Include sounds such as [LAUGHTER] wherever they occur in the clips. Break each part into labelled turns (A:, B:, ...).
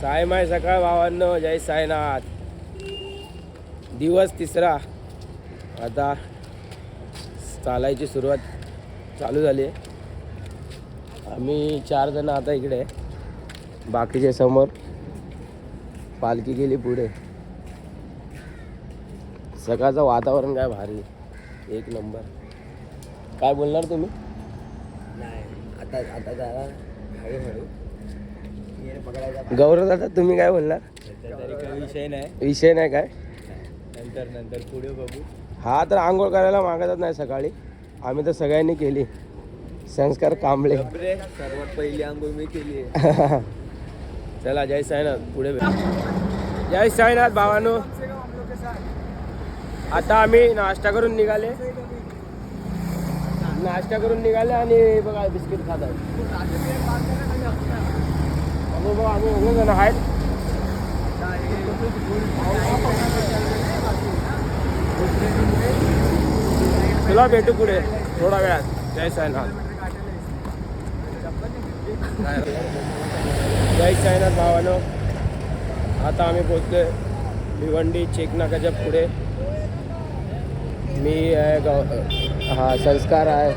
A: साय माय सकाळ भावांनो जय साईनाथ. दिवस तिसरा. आता चालायची सुरुवात चालू झाली आहे. आम्ही चार जण आता इकडे बाकीच्या समोर पालखी गेली पुढे. सकाळचं वातावरण काय भारी एक नंबर. काय बोलणार तुम्ही?
B: नाही आता आता जरा हळूहळू.
A: गौरव दादा तुम्ही काय बोलणार?
B: विषय नाही.
A: विषय नाही काय?
B: नंतर नंतर पुढे बघू.
A: हा तर आंघोळ करायला मागतच नाही सकाळी. आम्ही तर सगळ्यांनी केली. संस्कार कांबळे.
B: सर्वात पहिली आंघोळ मी केली [LAUGHS]
A: चला जय साईनाथ. पुढे. जय साईनाथ भावानो. आता आम्ही नाश्ता करून निघाले. नाश्ता करून निघाले आणि बघा बिस्किट खात आम्ही बघा आम्ही दोघं जण आहेत तुला भेटू पुढे थोडा वेळात. जय साईनाथ. जय साईनाथ भावानो. आता आम्ही पोचलोय भिवंडी चेकनाकाच्या पुढे. मी आहे हा संस्कार आहे.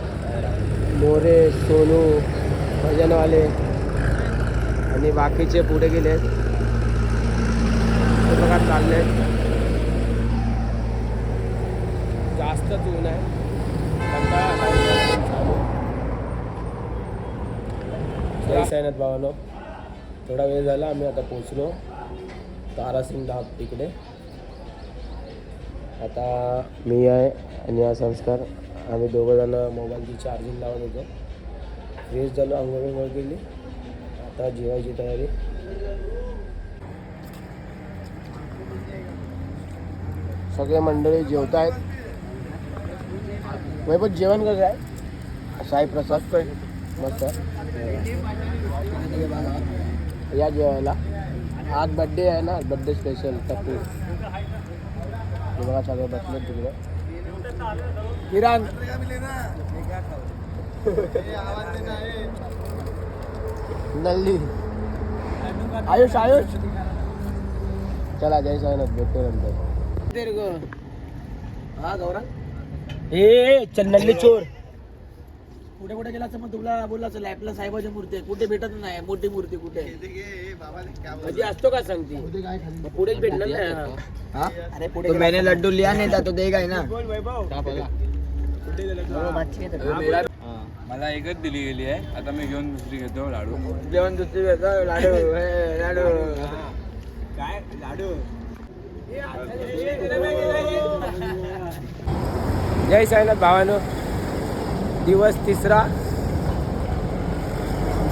A: मोरे सोनू भजनवाले. आणि बाकीचे पुढे गेले ते बघा चालले जास्तच ऊन आहे. जय साईनाथ भावानो. थोडा वेळ झाला आम्ही आता पोचलो तारासिंग धाब तिकडे. आता मी आहे आणि हा संस्कार. आम्ही दोघं जण मोबाईलची चार्जिंग लावत होतो. फ्रेश झालो आंघोळ गेली केली. आता जेवायची तयारी. सगळे मंडळी जेवत आहेत वैभव जेवण कसं आहे? साई प्रसाद. मस्त. या जेवायला. आज बड्डे आहे ना? Birthday special Tappu. हे बघा सगळे बसले तिकडे. किरण! [LAUGHS] नल्ली। आयुष आयुष। चला जय साईनाथ भेटतो नंतर.
B: हा गौरा
A: ए चल नल्ली चोर
B: कुठे कुठे गेला मग? तुला बोलला लॅपला साहेबाची मूर्ती आहे कुठे भेटत नाही मोठी मूर्ती कुठे?
A: म्हणजे असतो का सांगते पुढेच भेटणार नाही.
B: अरे पुढे तो मैंने लड्डू लिया नहीं तो देगा ना.
C: मला एकच दिली गेली आहे. आता मी घेऊन दुसरी घेतो लाडू.
B: जेवण दुसरी लाडू. लाडू.
C: काय? लाडू.
A: जय साईनाथ भावानो. दिवस तिसरा.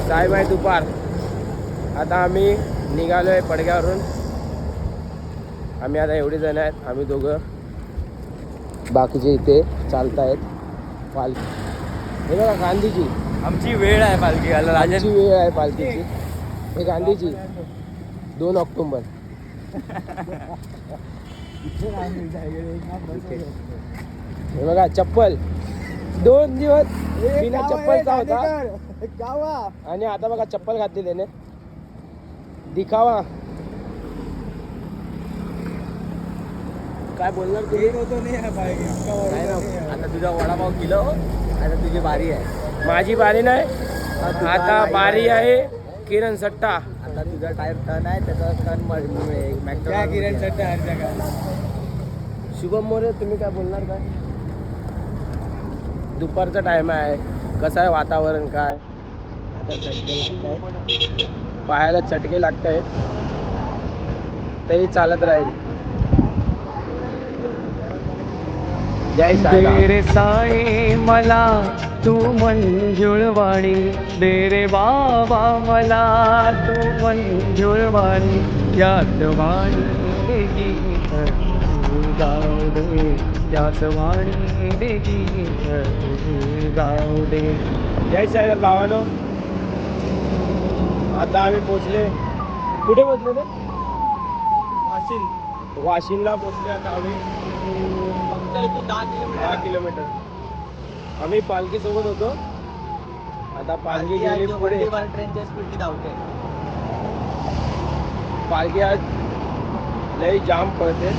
A: सायबाय दुपार. आता आम्ही निघालोय पडग्यावरून. आम्ही आता एवढे जण आहेत. आम्ही दोघं. बाकीचे इथे चालतायत. पालखी हे बघा गांधीजी.
C: आमची वेळ आहे पालखी घाला
A: आजची वेळ आहे पालखीची. हे गांधीजी. दोन ऑक्टोबर. हे बघा चप्पल. दोन दिवस बिना चप्पलचा होता. आणि आता बघा चप्पल घातली त्याने. दिखावा. काय बोलणार तुम्ही?
B: आता तुझा वडापाव किलो. आता तुझी बारी आहे.
A: माझी बारी नाही. आता बारी आहे. किरण सट्टा.
B: आता तुझा टायर टर्न आहे त्याचा टर्न किरण
A: शुभम मोरे तुम्ही काय बोलणार काय? दुपारचा टाइम आहे. कसं आहे वातावरण काय? आता चटके लागतायत. पायाला चटके लागत आहेत तरी चालत राहील. जय साईराम.
D: रे साई मला तू मंजुळवाणी. दे रे बाबा मला तू मंजुळवाणी. याच वाणी दे गीत गाऊ दे याच वाणी दे गीत गाऊ दे
A: जय साईराम भावानो. आता आम्ही पोचले कुठे पोचले ते? वाशिम. वाशिमला पोचले आता आम्ही. दहा किलोमीटर. आम्ही पालखी सोबत होतो. आता पालखी गेली पुढे.
B: ट्रेनच्या स्पीडने धावते.
A: पालखी आज लई जाम पडते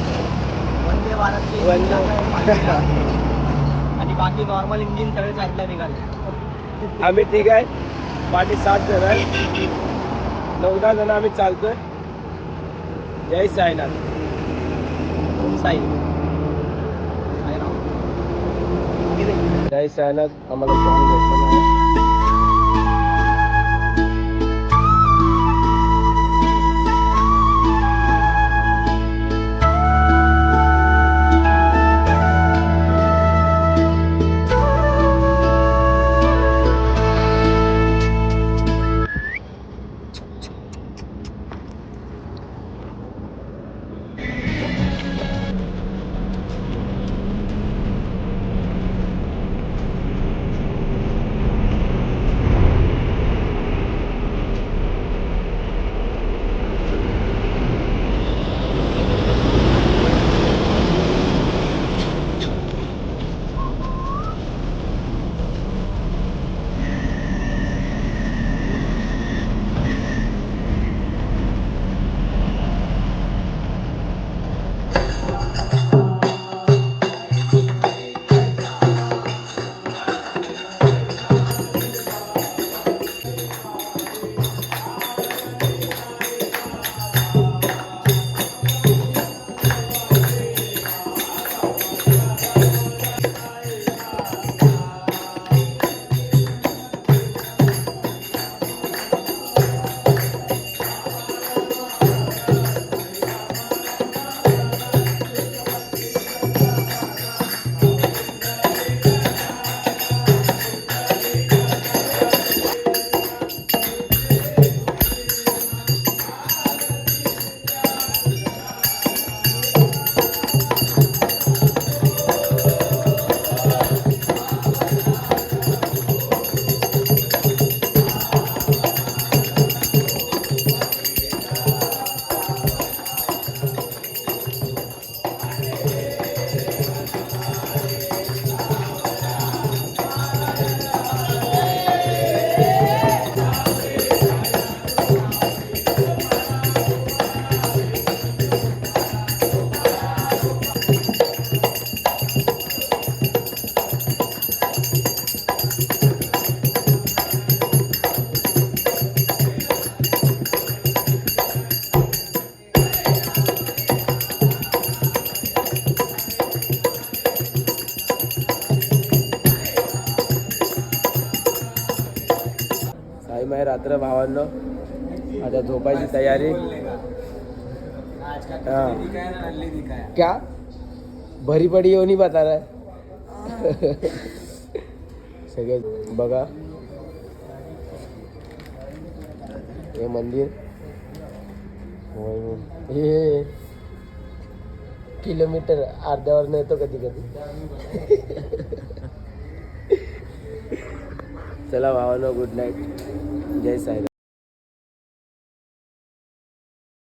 D: वंदे भारत
A: वंदे- [LAUGHS]
D: आणि बाकी नॉर्मल इंजिन सगळे साईडला निघाले.
A: आम्ही ठीक आहे. पाठी सात जण आहे नऊ दहा जण आम्ही चालतोय. जय साईनाथ.
D: साई.
A: जय साईनाथ आम्हाला आता झोपायची तयारी। हा. क्या? भरी पडी येऊन ही बता रहा है। सगळे बघा हे मंदिर. हे किलोमीटर अर्ध्यावर येतो कधी कधी चला भावानो गुड नाईट जय साईराम।